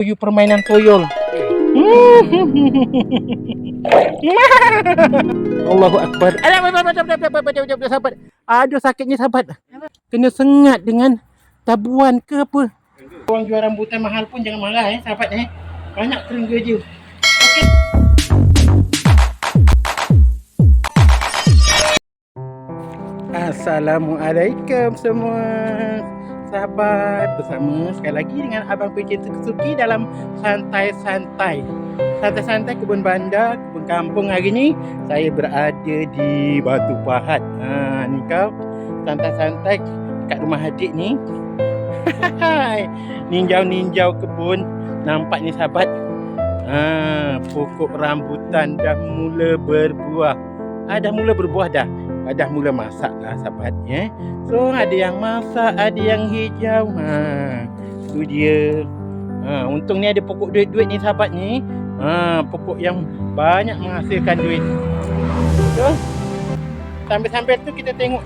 Tuyul permainan tuyul. Allahu Akbar. Alah, sahabat. Aduh sakitnya sahabat. Kena sengat dengan tabuan ke apa. Orang jual rambutan mahal pun jangan marah eh sahabat eh. Banyak kerengga je. Okey. Assalamualaikum semua sahabat bersama sekali lagi dengan Abang PJ Suki dalam santai-santai. Santai-santai kebun bandar kebun kampung hari ni. Saya berada di Batu Pahat. Ha, ni kau. Santai-santai kat rumah adik ni. Ninjau-ninjau kebun. Nampak ni sahabat? Ha, pokok rambutan dah mula berbuah. Ah, dah mula berbuah dah Ah, dah mula masak lah sahabat ya. So ada yang masak, ada yang hijau. Ha, tu dia. Ha, untung ni ada pokok duit-duit ni sahabat ni. Ha, pokok yang banyak menghasilkan duit. So, sambil-sambil tu kita tengok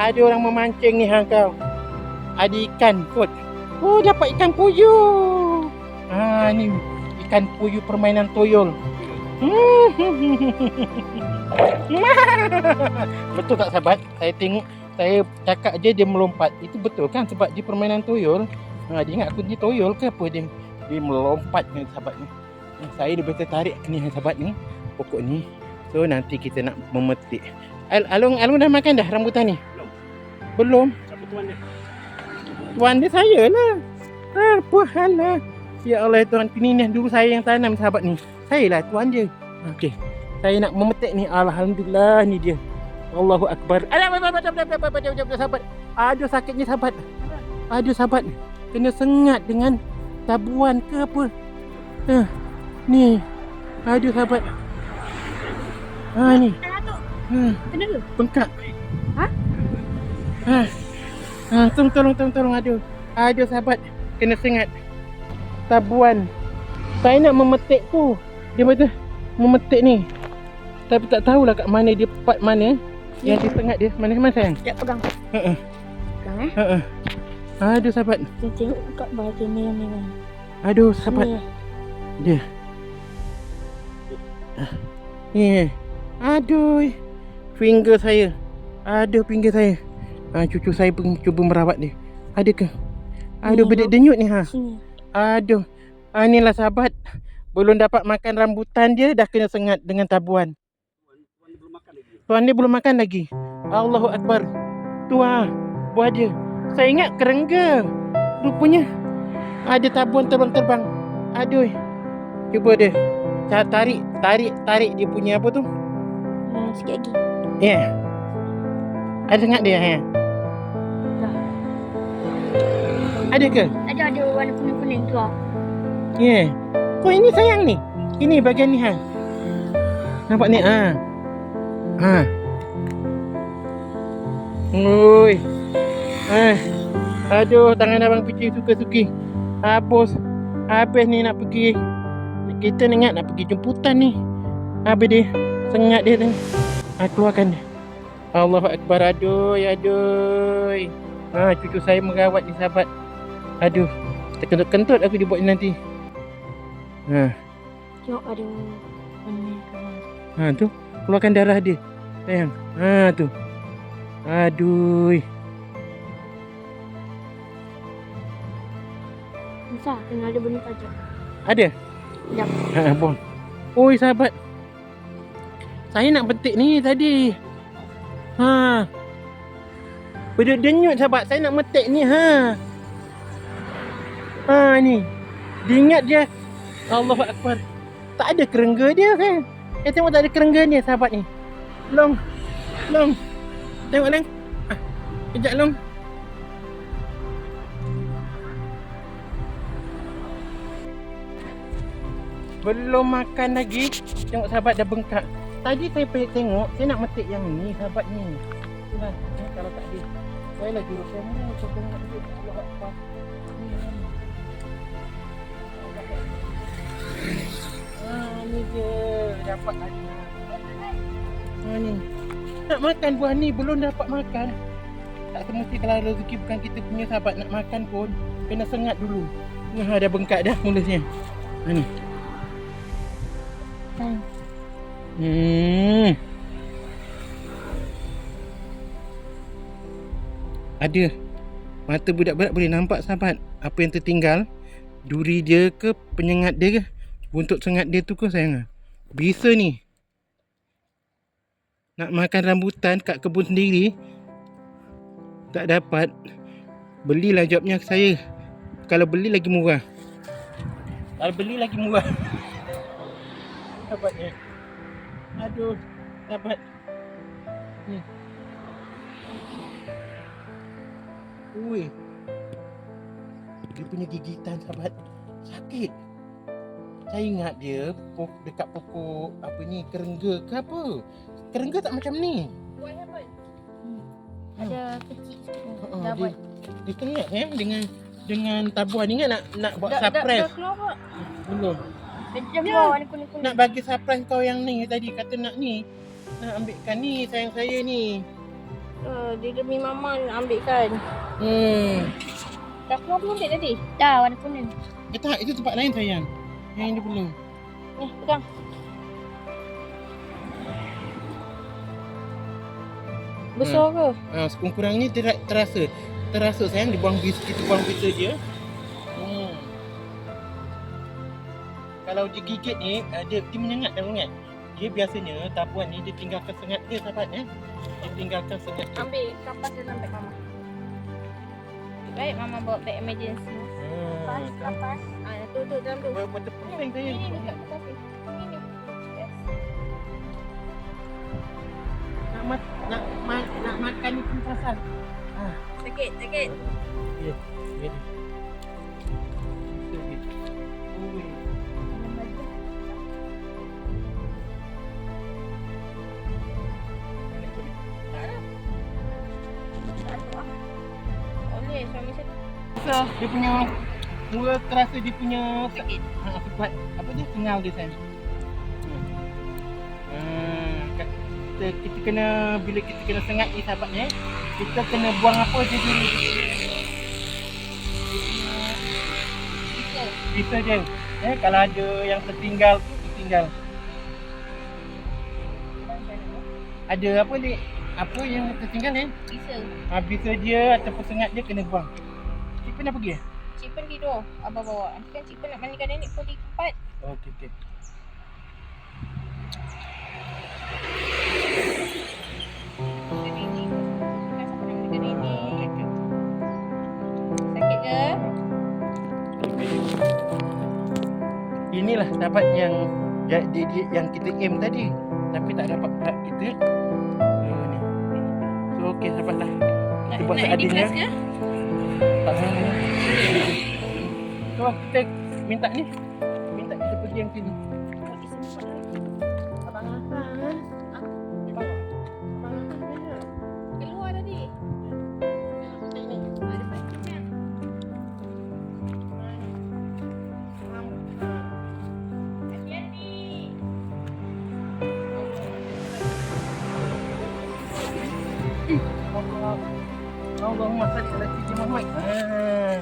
ada orang memancing ni hang kau. Ada ikan kot. Oh dapat ikan puyuh. Ha ni ikan puyuh permainan toyol. betul tak sahabat? Saya tengok saya cakap je dia melompat. Itu betul kan sebab dia permainan toyol. Ha, dia ingat aku ni toyol ke apa dia? Dia melompat ni sahabat ni. Ha, Saya lebih tertarik ni sahabat ni. Pokok ni. So nanti kita nak memetik. Al Alung Alung dah makan dah rambutan ni? Belum. Siapa tuan dia? Tuan dia saya lah. Ha, apa hal lah. Ya Allah tuan ini ni dulu saya yang tanam sahabat ni. Saya lah tuan dia. Okey. Saya nak memetik ni. Alhamdulillah ni dia. Allahu Akbar. Alah, alah, alah, alah, alah, alah, alah, sahabat. Aduh sakitnya sahabat. Aduh sahabat. Kena sengat dengan tabuan ke apa. Ha, ni. Aduh sahabat. Ha ni. Ha, Kena ke? bengkak. Ha? Ha. Ha, tolong tolong tolong tolong aduh. Aduh sahabat, kena sengat. Tabuan. Saya nak memetik tu. Dia betul memetik ni. Tapi tak tahulah kat mana dia part mana yang dia sengat dia. Mana mana sayang? Sekejap pegang. Ha. Pegang eh. Ha ah. Aduh sahabat. Kita tengok kat baju merah-merah. Aduh sahabat. Ni. Dia. Ah. Ni. Aduh. Finger saya. Aduh finger saya. Ah, cucu saya pun cuba merawat dia. Ada ke? Aduh Ni, bedik Mak. denyut ni ha. Sini. Aduh. Ah, inilah sahabat. Belum dapat makan rambutan dia dah kena sengat dengan tabuan. Tuan dia belum makan lagi. Tuan dia belum makan lagi. Allahu Akbar. Tu ah, buah dia. Saya ingat kerengga. Rupanya ada tabuan terbang-terbang. Aduh. Cuba dia. Cara tarik, tarik, tarik dia punya apa tu? Hmm, sikit lagi. Ya. Yeah. Ada sengat dia ya. Dah. Ada ke? Ada ada warna kuning-kuning tu ah. Ya. Yeah. Oh ini sayang ni. Ini bahagian ni ha. Nampak ni ha. Ha. Oi. Ha. Aduh, tangan abang Pici suka-suki. Habis. Habis ni nak pergi. Kita ni ingat nak pergi jemputan ni. Habis dia. Sengat dia ni. Ha, keluarkan dia. Allahu Akbar. Aduh, aduh. Ha, cucu saya merawat ni sahabat. Aduh. Terkentut-kentut aku dia buat ni nanti. Ha. Ada warna merah. Ha tu, keluarkan darah dia. Sayang. Ha tu. Aduh. Misal kena ada benda tajam. Ada? Sekejap. Ha bon. Oi sahabat. Saya nak petik ni tadi. Ha. Berdenyut sahabat, saya nak metik ni ha. Ha ni. Dia ingat dia Allahu Akbar. Tak ada kerengga dia kan. Eh tengok tak ada kerengga ni sahabat ni. Long. Long. Tengok Long. Ah, kejap Long. Belum makan lagi. Tengok sahabat dah bengkak. Tadi saya pergi tengok, saya nak metik yang ni sahabat ni. Itulah, eh, kalau tak ada. Saya lah jurus semua. Saya tengok dia. Allah Akbar. Ah, ni dia. Dapat lagi. Ah, ni. Nak makan buah ni, belum dapat makan. Tak semesti kalau rezeki bukan kita punya sahabat nak makan pun, kena sengat dulu. Nah, dah bengkak dah mulusnya. Ha ni. Hmm. Hmm. Ada. Mata budak-budak boleh nampak sahabat apa yang tertinggal. Duri dia ke penyengat dia ke? Buntut sengat dia tu ke sayang? Bisa ni. Nak makan rambutan kat kebun sendiri tak dapat. Belilah jawabnya ke saya. Kalau beli lagi murah. Kalau beli lagi murah. Sahabatnya. Aduh, sahabat. Ni. Ui. Dia punya gigitan sahabat sakit. Saya ingat dia pok, dekat pokok apa ni kerengga ke apa. Kerengga tak macam ni. What happened? Hmm. Ada kecil semua. Ha, dah dia, buat. dia kena eh dengan dengan tabuan ingat nak nak buat Dah, dah, surprise. dah keluar tak? Belum. Dia dah Ya. keluar warna kuning-kuning. Nak bagi surprise kau yang ni tadi kata nak ni. Nak ambilkan ni sayang saya ni. Uh, dia demi mama nak ambil kan. Hmm. Dah keluar belum dek tadi? Dah warna kuning. Eh tak, itu tempat lain sayang. Yang ini belum. Ni pegang. Besar ke? Ha, sekurang-kurangnya ter, terasa. Terasa sayang dia buang bis, kita buang bisa dia. Hmm. Kalau dia gigit ni, uh, dia, dia menyengat dah ingat. Dia biasanya tabuan ni dia tinggalkan sengat dia sahabat eh. Dia tinggalkan sengat dia. Ambil kapas dia sampai mama. Baik mama bawa beg emergency. Hmm. kapas. Ah, tu tu dalam tu. Buat buat tepung saya. Ni ni dekat kapas ni. Ni ni. Yes. Nak, ma- nak, nak makan ni pun pasal. Ah, Sakit, sakit. ya. Ya. Ui. Suami saya Rasa dia punya mula terasa dia punya sakit. ha, sebab apa dia singal dia sayang. Hmm. Hmm, kita, kita kena bila kita kena sengat ni sahabat eh, kita kena buang apa je dulu. Bisa je. Eh kalau ada yang tertinggal tu tertinggal. Ada apa ni? Apa yang tertinggal eh? Bisa. Ha, bisa dia ataupun sengat dia kena buang. Cik pernah pergi eh? Cik Pen tidur. Abang bawa. Nanti kan Cik Pen nak mandikan nenek pukul 4. Okey okey. Nak. Okey? Inilah sahabat yang ya- dia, yang kita aim tadi tapi tak dapat pula kita. Oh, ni. So okey sahabat lah. Nak, buat nak seadilnya. So kita minta ni. Minta kita pergi yang sini. Allah. Allahumma salli ala sayyidina Muhammad. Ha.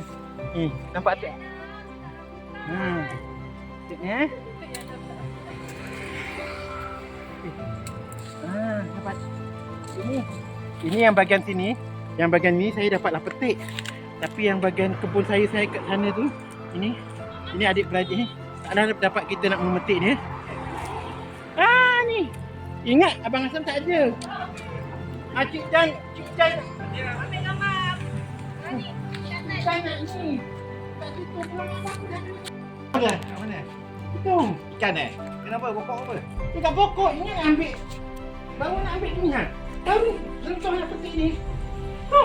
Eh, nampak tak? Ha. Eh. Ha, dapat. Ini. Ini yang bahagian sini. Yang bahagian ni saya dapatlah petik. Tapi yang bahagian kebun saya saya kat sana tu, ini. Ini adik beradik ni. Tak ada dapat kita nak memetik dia. Ah ni. Ingat abang Hassan tak ada. Ah, Cik Jan, Cik Jan. Ambil gambar. Cik Jan nak ni. Tak situ pulang abang dah. Mana? Mana? Itu. Ikan eh? Kenapa? Pokok apa? Dekat pokok ingat nak ambil. Baru nak ambil ni ha. Baru rentang nak petik ni. Ha.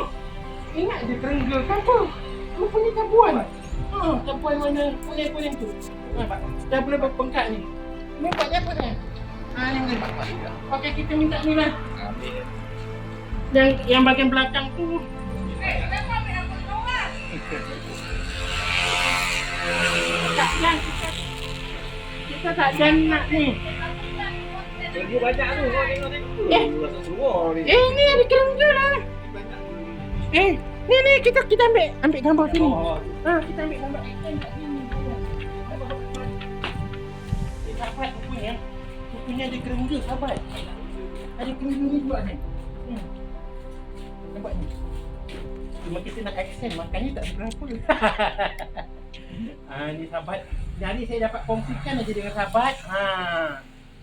Ingat dia kerengga kan apa? Rupanya tabuan. Ha, tabuan mana kuning-kuning tu. Nampak? Dah boleh berpengkat ni. Ni buat dia apa ni? Ha, ni ni. Okey, kita minta ni lah. Ambil. Yang yang bahagian belakang tu. Tak tak nak ni. Tunggu banyak tu. Kau tengok tengok. Eh. Ni. Eh, ni ada kerengga lah. Eh, Ni ni kita kita ambil ambil gambar sini. Oh, Ha, kita ambil gambar sahabat rupanya. Rupanya ada kerengga sahabat. Ada kerengga ni buat ni. Hmm. Nampak ni. Cuma kita nak action makan ni tak seberapa. ha, ni sahabat. Jadi saya dapat kongsikan aja dengan sahabat. Ha.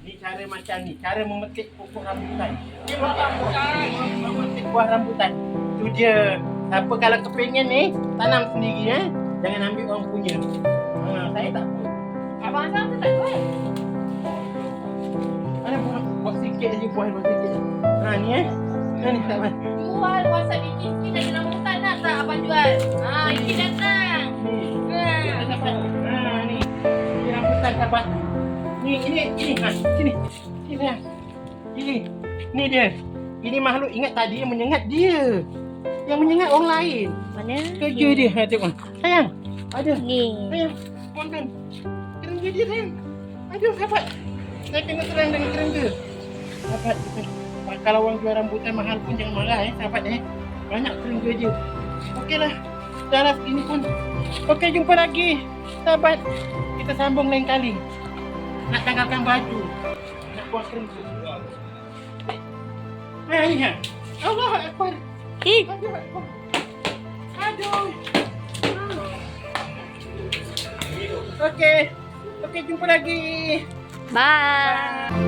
Ni cara macam ni, cara memetik pokok rambutan. Dia memetik, memetik buah rambutan. Tu dia. Siapa kalau kepingin ni, tanam sendiri eh. Jangan ambil orang punya. Ha, saya tak apa. Abang Azam tu tak buah, buat sikit aja buah buat sikit. Ha ni eh. Ha ni tak apa. Jual WhatsApp Diki Skin ada rambutan nak tak abang jual? Ha, Diki datang. Ni. Ha. Rambutan sahabat. Ni ini ini ha sini. Sini sayang. Ini. Ni dia. Ini makhluk ingat tadi yang menyengat dia. Yang menyengat orang lain. Mana? Kerja dia. Ha tengok. Sayang. Ada. Ni. Sayang. Makan. Kerengga dia sayang. Aduh sahabat. Saya kena terang dengan kerengga. Sahabat. Kalau orang jual rambutan mahal pun jangan marah eh sahabat eh. Banyak kerengga dia. Okeylah. Lah segini pun. Okey jumpa lagi. Sahabat. Kita sambung lain kali. Nak tanggalkan baju. Nak kerengga. Eh, ni ha. Allah Akbar. Eh, Aduh. Aduh. Okey. Okey, jumpa lagi. bye.